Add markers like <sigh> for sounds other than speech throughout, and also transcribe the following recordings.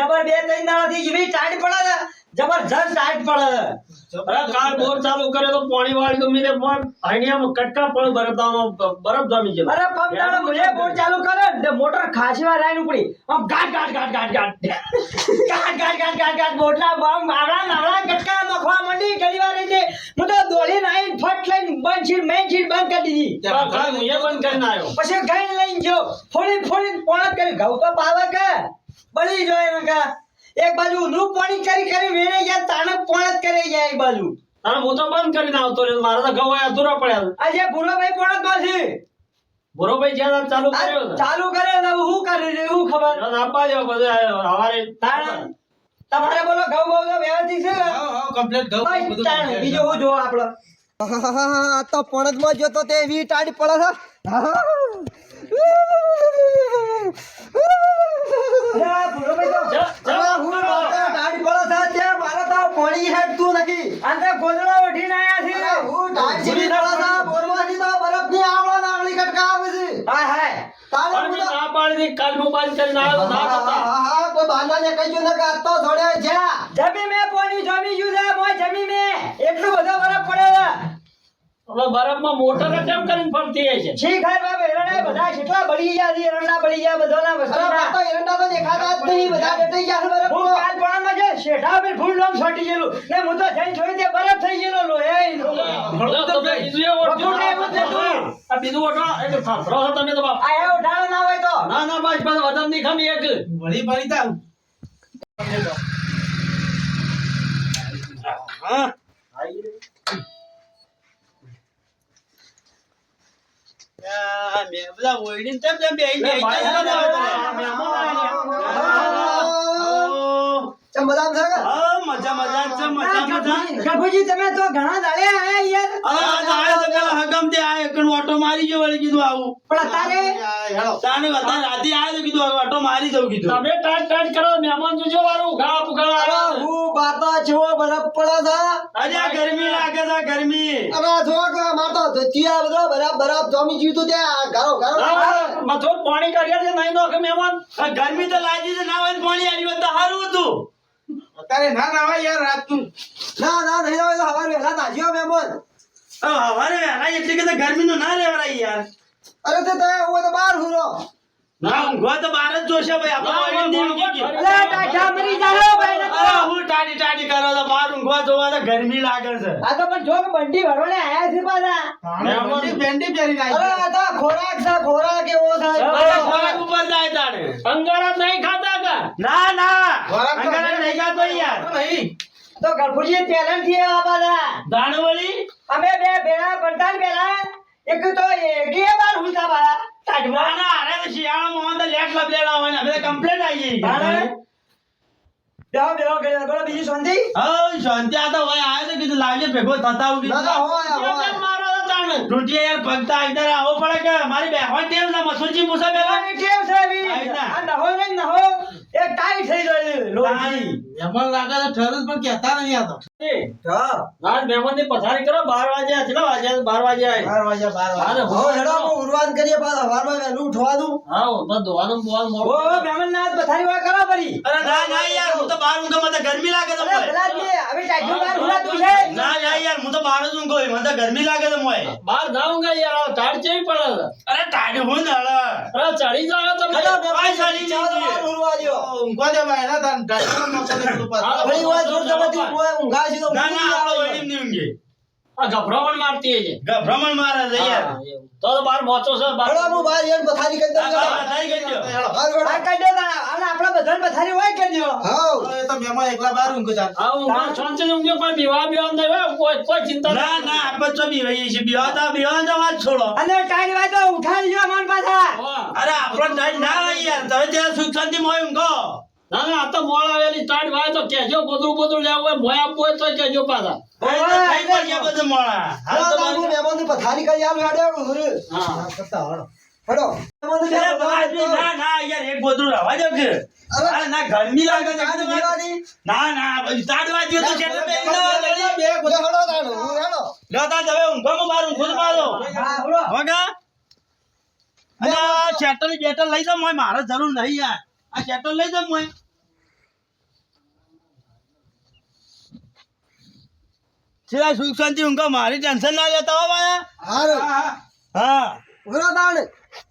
જબર બે ત્રણ દાડાથી જેવી ટાઈટ પડે ને જબરજસ્ત ટાઈટ પડે અરે કાલ બોર ચાલુ કરે તો પાણી વાળી તો મેરે પણ આઈડિયામાં કટકા પણ બરફદામાં બરફ જામી ગયેલો અરે પંપ દાડા મુજે બોર ચાલુ કરે ને મોટર ખાસી વાર લાઈન ઉપડી. આમ ગાટ ગાટ ગાટ ગાટ ગાટ. ગાટ ગાટ ગાટ ગાટ ગાટ. બોટલા બમ આવડા નાવડા કટકા નખવા મંડી ઘણી વાર રીતે હું તો દોડી નાઈ ફટ લઈને બંધ સીટ મેઇન સીટ બંધ કરી દીધી. ઘર મુજે બંધ કરીને આવ્યો. પછી ઘઈ લઈને ગયો. ફોડી ફોડી પોણા કરી. ઘઉં તો પાવે કે. બળી જાય નકા એક બાજુ ઊંધું પાણી કરી કરી વેણે જાય તાણે પોણ જ કરી જાય એક બાજુ. હા હું તો બંધ કરીને આવતો રહ્યો. મારા તો ઘઉં અધૂરા પડ્યા આજે ભૂરોભાઈ પોણ જ બાજી બરોબર જ્યાં ચાલુ કર્યો ચાલુ કર્યો ને હું કરી રહ્યું હું ખબર? આપવા જાવ બધા. હવારે તાણે તમારે બોલો ઘઉં બહુ તો વ્યવસ્થિત છે. કમ્પ્લીટ ઘઉં બધું બીજું હું જોવો આપડે. આ તો પણજમાં જોતો તે એવી ટાઢી પડે છે. કાલ બંધ કરીને આવ્યો ના હા, કરતા હા, હા, કોઈ બહાનાને કહીશું ને કે આ તો જોડે જ્યાં જમી મેં પોણી જમી ગયું છે જમી મે. એટલું બધો બરફમાં મોટર કેમ કરીને ફરતી હશે છે ખાય બાપ એરંડા બધા કેટલા બળી ગયા છે એરંડા બળી ગયા બધાના. આ તો એરંડા તો દેખાતા જ નહીં બધા ડટાઈ ગયા છે હું. કાલ પોણામાં જે શેઠા બે ફૂલ લોમ છોટી ગયેલું ને હું તો જઈને જોઈ તે બરફ થઈ ગયેલો લો એ બીજું. આ બીજું ઓળખો, એટલે ફાફરો છો તમે તો બાપ. આ એ ઢાળો ના હોય તો ના ના બસ બસ વજનની ખમી એક વળી ભરી તા હા આ મે બધા ઓઈડીને તેમ તેમ બેહી લે, ગયા. ભાઈ, ચાલો, ભાઈ, ચાલો, ભાઈ, ચાલો. મહેમાન બધા આમ છે કે? હા, મજા મજા છે મજા મજા ગફુજી તમે તો ઘણા દાડે આયા યાર આ આયો તો પેલા હગમથી આયો, એકણ ઓટો મારી ગયો વળી કીધું આવું પણ અત્યારે રાતે આયો કીધું ઓટો મારી જવું કીધું તમે ટાઈટ ટાઈટ કરો મહેમાન જોજો વાળું ઉઘાડા પુઘાડા અરે બાતો જેવો બરફ પડે છે. આજે ગરમી લાગે છે ગરમી. અરે જો કે અમાર તો ધોતિયા બધો બરફ બરફ જમી જીતો તે ગારો ગારો ઘરો હા, માં થોડું પાણી કાઢ્યા છે નહીં નોખે મહેમાન. ગરમી તો લાગી છે ના હોય પાણી આવ્યું તો સારું હતું. અત્યારે ના નાવા યાર રાત તું ના ના નહીં હોય તો હવાર વહેલા નાખ્યો મહેમાન. હવારે વહેલા એટલી કે ગરમી નું ના લેવાય યાર. અરે તે તો હું તો બહાર હુરો ના ઊંઘવા તો બહાર જ જોશે ભાઈ આપણે ના. અરે મરી ને અરે હું ટાડી ટાડી કરો તો બહાર ઊંઘવા જોવા તો ગરમી લાગે છે. આ તો પણ જો કે બંડી ભરવાને આયા છે પાછા. બેન્ડી પહેરી પહેરીને અરે આ તો ખોરાક છે ખોરાક એવો થાય ખોરાક ઉપર જાય તાણે. અંગારા નહીં ખાતા કા? ના ના. અંગારા નહીં ખાતો યાર. નહીં તો ગફુજી ટેલેન્ટથી આ પાછા. દાણવળી? અમે બે ભેળા ભણતા ને પેલા એક તો એટીએ બાર હુંતા પાછા. ના ટાઢમાં ના અરે તો શિયાળામાં તો લેટ લબલેલા હોય ને. અમે તો કમ્પ્લેટ આવીએ તાણે બોલો બીજું શાંતિ? હા શાંતિ. આ તો હોય આયો તો કીધું લાવજે ભેગો થતા હું ના ના હોય હોય. મારો તો તાણે? રૂટિયા યાર પગતા ઇધર આવો પડે કે મારી બેહવા ટેવ છે મસૂરજી ટેવ છે ને એ ટાઈટ થઈ લોહી. લાગે છે ઠરું પણ કહેતા નહીં આ તો. હા આજ પથારી કરો બાર વાગ્યા કેટલા વાગ્યા બાર વાગ્યા બાર વાગ્યા બાર વાગ્યા. હવે હેડો આપણે ઉરવાન કરીએ પાછા હવારમાં વહેલું ઉઠવા દઉં. હા તો ધોવાનું બોવાનું મોડું ઓ, મહેમાન ના પથારી વાળા કરો પડી અરે ના ના યાર હું તો બહાર ઊંઘો મને તો ગરમી લાગે તો પેલા જે હવે છે. ના ના યાર હું તો બહાર જ ઊંઘો મને તો ગરમી લાગે તો મોય. બહાર જાઉંગા યાર આ ટાઢ ચેવી પડે અરે ગાડી હું નળ અરે ચડી જાવ તમે. આ ચડી જાવ બોલવા દો ઊંઘવા દે ભાઈ ના તન ગાડી નો મોટો પર ભાઈ વાત જોર જબરદસ્તી ઊંઘા છે તો ના ના આપણે વડી નહીં ઊંઘે. આ ગભરામણ મારતી છે ગભરામણ મારે છે યાર. તો તો બાર મોચો છે બાર હેડો હું બહાર જઈને પથારી કરી દઉં છું. ગઈ ગયો. હાલ હેડો. આ કહી દો. અને આપણા બધાને પથારી હોય કે દ્યો. હાઉ. એ તો મહેમાન એકલા બાર ઊંઘ જા હા હું છોંચે ઊંઘ પણ બીવા બીવા હોય. કોઈ કોઈ ચિંતા ના ના આપણે તો બી બીવા છીએ બીવાતા બીવાતા વાત છોડો અને ટાઈટ વાય તો ઉઠાડી જો અમન પાછા અરે આપણો ટાઈમ ના હોય યાર તમે ત્યાં સુખ શાંતિ મોય ઊંઘો ના ના આ તો આવેલી સ્ટાર્ટ વાય તો કેજો ગોદરું ગોદરું લેવું હોય મોય આપવું તો કેજો પાછા પથારી કરી ના એક ગોદરું ના ગરમી લાગે ના ના તાડવા જો તો હું હળો મારું ખુદ મારો. વગા અને ચેટલ લઈ જાવ મારે જરૂર નહીં યાર. આ શેટર લઈ દઉં મોય છેલ્લા સુખ શાંતિ ઊંઘા. મારી ટેન્શન ના લેતા હો ભાઈ. હા હુરો તાણ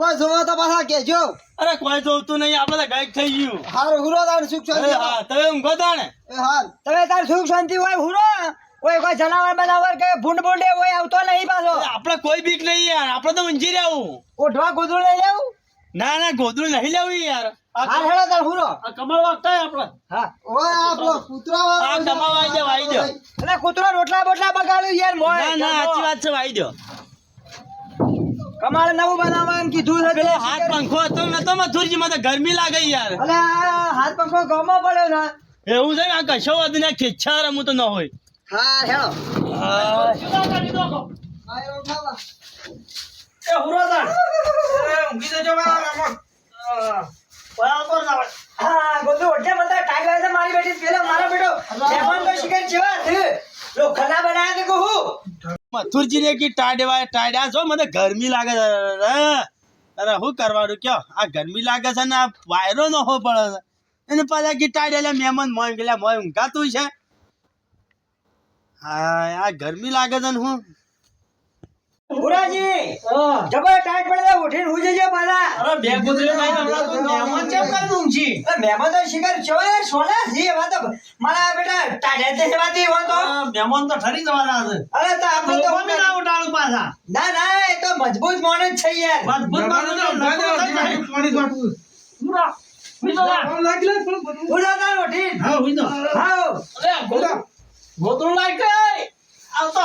કોઈ જોવો તો પાછા કેજો અરે કોઈ જોવતું નહીં આપણે તો ગાયબ થઈ ગયું. હારું હુરો તાણ સુખ શાંતિ હા તમે ઊંઘો તાણે હાલ. તમે તાર સુખ શાંતિ હોય હુરો. ઓય કોઈ જનાવર બનાવર કે ભૂંડ ભૂંડે ઓય આવતો નહીં પાછો. આપણે કોઈ બીક નહીં યાર આપણે તો ઊંઘી રહેવું. ઓઢવા ગોદડું લઈ લેવું? ના ના ગોદડું નહીં લેવું યાર. હા હેડો તાર હુરો કમળ વાગતા આપણે? હા. ઓય આ પેલો કૂતરા. આ દબાવ આવી જાવ આવી જાવ એટલે કૂતરો રોટલા બોટલા બગાડ્યું યાર મોય. ના ના સાચી વાત છે આવી જાવ કમાળ નવું બનાવવાનું કીધું છે પેલો હાથ પંખો હતો નતો મથુરજી માં ગરમી લાગે યાર. અલે હાથ પંખો ગમો પડ્યો એવું છે આ કશો વધુ ને ખેચ્છા રમું તો ન હોય. હા હેડો. એ હુરોદાન એ ઊંઘી જજો મારા રામો. બરાબર ના હા ગોદુ ઓઢે મને ટાઈમ આવે મારી બેટી પેલો મારો બેટો. મહેમાન તો શિકાર જેવા છે. લો ખલા બનાયા તે કહું મથુરજી ને કી ટાડવા ટાડ્યા છો? મને ગરમી લાગે છે. અરે અરે શું કરવાનું? કયો? આ ગરમી લાગે છે ને આ વાયરો ન હો પડે છે. એને પાછા કી ટાડ્યા મહેમાન મોય ગયેલા મોય ઊંઘાતું છે. હા આ ગરમી લાગે છે ને હું? પુરાજી હા. જબર ટાઈટ પડે ઉઠીને હું જજો પાછા અરે બે ગુજરી ભાઈ હમણાં તો મહેમાન છે કર ઊંઘી? અરે મહેમાન તો શિકાર જેવા સોના જી એવા તો મારા બેટા ટાઢે તે સેવાથી હોય તો મહેમાન તો ઠરી જવાના છે અરે તો આપણે તો લોકોને ના ઉઠાડું પાછા ના ના એ તો મજબૂત માણસ છે યાર મજબૂત માણસ તો. પાણી વાટવું. મુરા હુઈ જાઓ ના. લાગી લે, થોડું બધું. ઉઠો હા, હુઈ જાઓ. હાઉ અરે, ગોદડું- ગોદડું લાય કે. આવતો.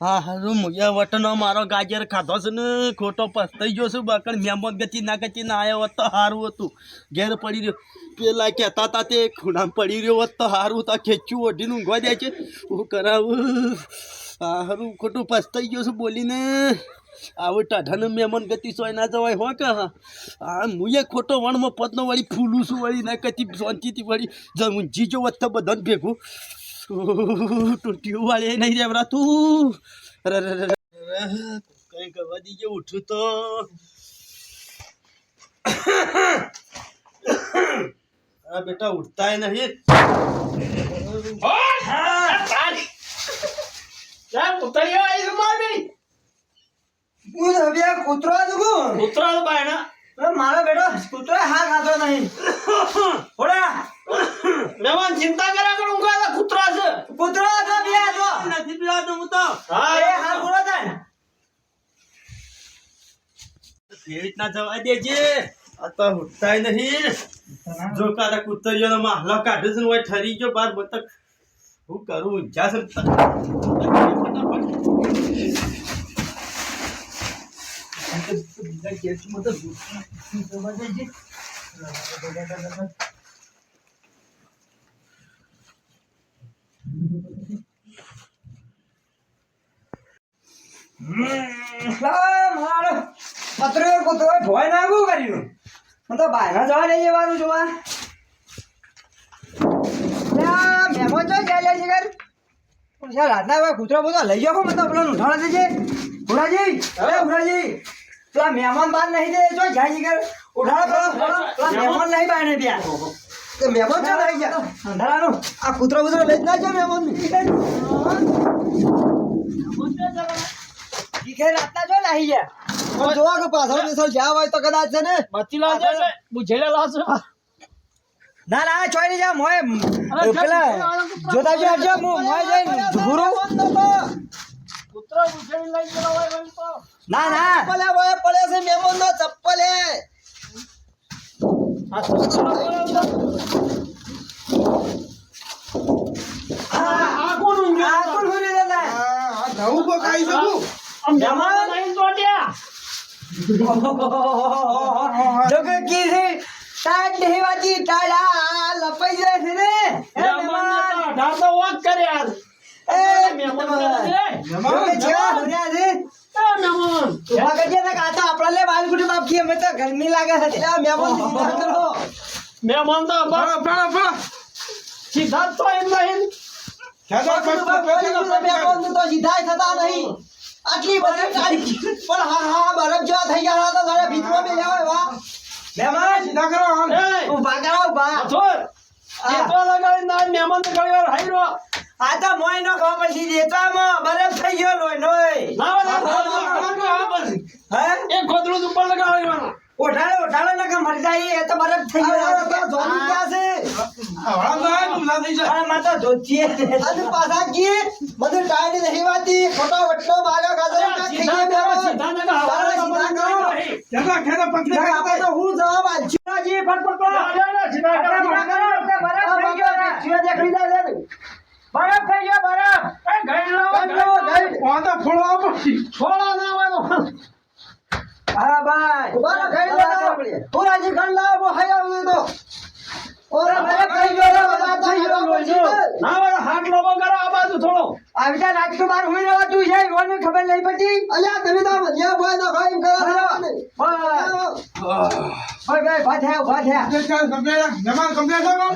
હા હારું મુયા વટનો મારો ગાજર ખાધો છે ને, ખોટો પસ્તાઈ ગયો છું બકડ મહેમાન ગતિ ના ગતિ ના આવ્યો હોત તો હતું. ઘેર પડી રહ્યો. પેલા કહેતા હતા તે, ખૂણામાં પડી રહ્યો હોત તો સારું તો ઓઢીને ઊંઘવા દે છે. હું કરાવું? હારું ખોટું પસ્તાઈ ગયો છું બોલીને. આવું ટાઢાને મહેમાન ગતિ સોય ના જવાય હો કે, હા. આ મુએ ખોટો વણમાં પદનો વળી ફૂલું છું વળી, ના કતી શાંતિથી વળી ઊંઘી જો હોત બધાને ભેગું. ટૂંટીયું વાળે નહીં અરે અરે અરે કઈ કરવા દીજે ઉઠું તો. આ બેટા ઉઠતા નહીં. લે, ઉતરી આવી છે માર બેટી. હું તો બે કૂતરો દુગું ઉતરો તો બાયણા. મારો બેટો કૂતરો હા ખાતો નહીં. <laughs> ચિંતા કર તો કૂતરા છે કૂતરો હતો બે હતો નથી પીવાતું હું તો. એ હા પૂરો થાય કેવી રીતના જવા દેજે. આ તો ઉઠતાય નહીં. જો કારા કુતરીઓનો માહલો કાઢે છે ને ઠરી ગયો બાર બતક હું કરું ઊંઝા છે લા, મારો પતરો કૂતરો ભોય નાખું કર્યું. હું તો બહાર જવા લઈ જવાનું જોવા લા, મહેમાન જો ચાલે છે ઘર? છે રાતના હવે કૂતરો બધો લઈ જાઓ મને તો પેલો ઉઠાડે છે ઉડાજી અરે ઉડાજી. પેલા મહેમાન બહાર નહીં દે જો જાય છે ઘર. ઉઠાડો પેલો મહેમાન નહીં બહાર નહીં ત્યાં તે મહેમાન ચાલ આવી ગયા? અંધારાનું આ કૂતરો બુતરો લઈ જ ના જાય મહેમાન દીખે રાતના જો નહીં ગયા. પણ જોવા કે પાછળ પાછળ જ્યાં હોય તો કદાચ છે ને? બત્તી લાવજે ના ના ચોઈ નહીં જા મોય પેલા જોતા જો હટજો હું મોય જઈને ઘૂરું. કૂતરો બુঝેલી લઈ ગયેલો હોય તો. ના ના. ચપ્પલે હોય પડે છે મહેમાન નો ચપ્પલે. આ જોકે કીધી તાજ દેવાજી તાજ આ લપાઈ જાય છે. ને એ મહેમાન. ઢાસો વોક કરે આજ એ મહેમાન. જેવા ભર્યા છે. મહેમાન તો સીધા તો એમ નહીં. સીધા થતા નહીં. આટલી બધી ટાળી પણ હા હા બરફ જેવા થઈ ગયા તો તારે ભીતમાં બે લેવાય એવા. મહેમાન સીધા કરો ઊભા કરો ઊભા. અથોર ચેતવા લગાડી ના મહેમાન તો ઘણી વાર હાઈ આ તો મોય નો ખબર પછી દેતામાં બરફ થઈ ગયો લોય નોય ના બસ. હે? એક ખોદરું ઉપર લગાડી દેવાનું. ઉઠાડો ના કા મરી જાય એ તો બરફ થઈ ગયો અરે, તો જોની ક્યાં છે હવા તો આવે, ઊંધા થઈ જાય. આ માતા તો ધોતીએ અને પાછા કી મને ટાઈડ નહીં વાતી ખોટા વટલો માર્યો ના અરે, સીધા કરો, સીધા ના હવા તારે તો સીધા કરો. જગા ખેરા પકડી. આપણે તો હું જવાબ આ જી ફટ પકડો ના, ના, ના, સીધા કરો. બરફ થઈ ગયો ને. જીવા દેખડી જાય લે. બરફ થઈ ગયો બરફ એ ગઈ લો ગઈ લો તો ફોડો ના વાનો હા ભાઈ ઊભા રહો, ખાઈ લો. હું રાજી ખાન લાવો, હાઈ આવ્યું તો. ઓરે બરફ થઈ ગયો બરફ થઈ ગયો. ના હોય તો હાથ લોબો કરો આ બાજુ થોડો આવી જા નાખતું બાર હુઈ રહેવાતું છે કોને ખબર નહીં પડી અલ્યા, તમે તો જ્યાં બોય ના ખાઈ કરો. ભાઈ ભાઈ ભાઈ થયા ઊભા થયા કમ્પ્લીટ. મહેમાન કમ્પ્લીટ કરો.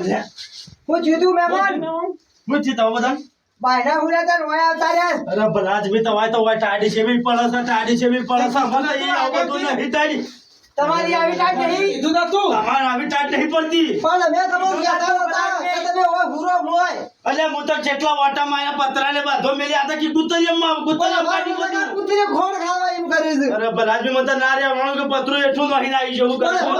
હું જીતું મહેમાન હું જીતા બધા બાયના હુરાતા ને ઓય આવતા રહ્યા અરે ભલા જ બી તમારે તો હોય ટાડી છે બી પડે છે ટાડી છે બી પડે છે અમારે તો એ આ બધું નહીં ટાડી તમારી આવી ટાટ નહીં કીધું તો તું. તમારે આવી ટાટ નહીં પડતી પણ અમે તમને કહેતા હતા કે તમે હોય ભૂરો હોય. અલ્યા હું તો જેટલા વાટા માં પતરાને બાંધો મેલી આ તો કી ગુતરિયમમાં પણ ગુતરિયમ અમારી કાઢી બધા બધું. કૂતરી ખોળ ખાવા એમ કરે છે. અરે ભલા જ બી મને તો ના રે વણો કે પતરું એટલું નહીં આવી જવું કરશો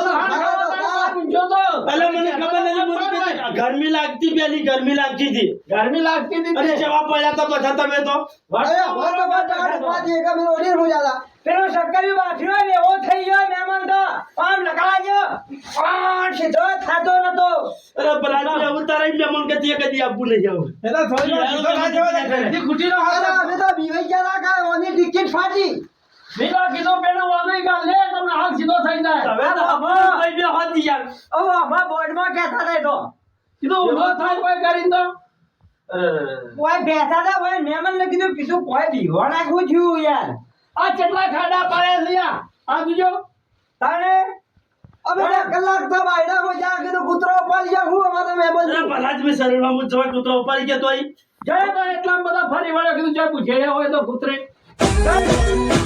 અલ્યા મને ખબર નથી મને કીધું, ગરમી લાગતી પેલી ગરમી લાગતી હતી ગરમી લાગતી હતી અરે જવા પડ્યા તો બધા તમે તો અરે, હોય તો બાર ટાળ પાછી એક અમે ઓઢીને હું જાતા. પેલો શક્કરી બાફ્યો ને એવો થઈ ગયો મહેમાન તો આમ લગાજો ગયો આમ સીધો થાતો નતો. અરે બલાજી આવું તારે બી મન કદી કદી આપવું નહીં આવું એ તો થોડી સીધો ના જવા દે. ઘરથી ખૂટીનો હાલ અમે તો બીવાઈ ગયા હતા કા ઓની ટિકિટ ફાટી. બીજો કીધો પેલો વાગઈ ગયો લે તમને હાલ સીધો થઈ જાય. હવે તો અમારું કઈ બી હોત યાર. હવે અમારા બોર્ડમાં કહેતા હતા એ તો કીધો ઊભો થાય કોઈ કરી તો. કોઈ બેઠા હતા ઓય મેમન ને કીધું કીધું કોઈ બીવો નાખવું થયું યાર. આ કેટલા ખાડા પાડે છે આ બીજો તારે અમે કલાક તો બાયડામાં જ્યાં કીધું કૂતરો ઉપાડી જા હું અમારે મહેમાન અરે ભલા જ બી શરીરમાં હું જવા કૂતરો ઉપાડી ગયો તોય. જય તો એટલા બધા ફરી વળે કીધું જય પૂછે હોય તો કૂતરે. તારે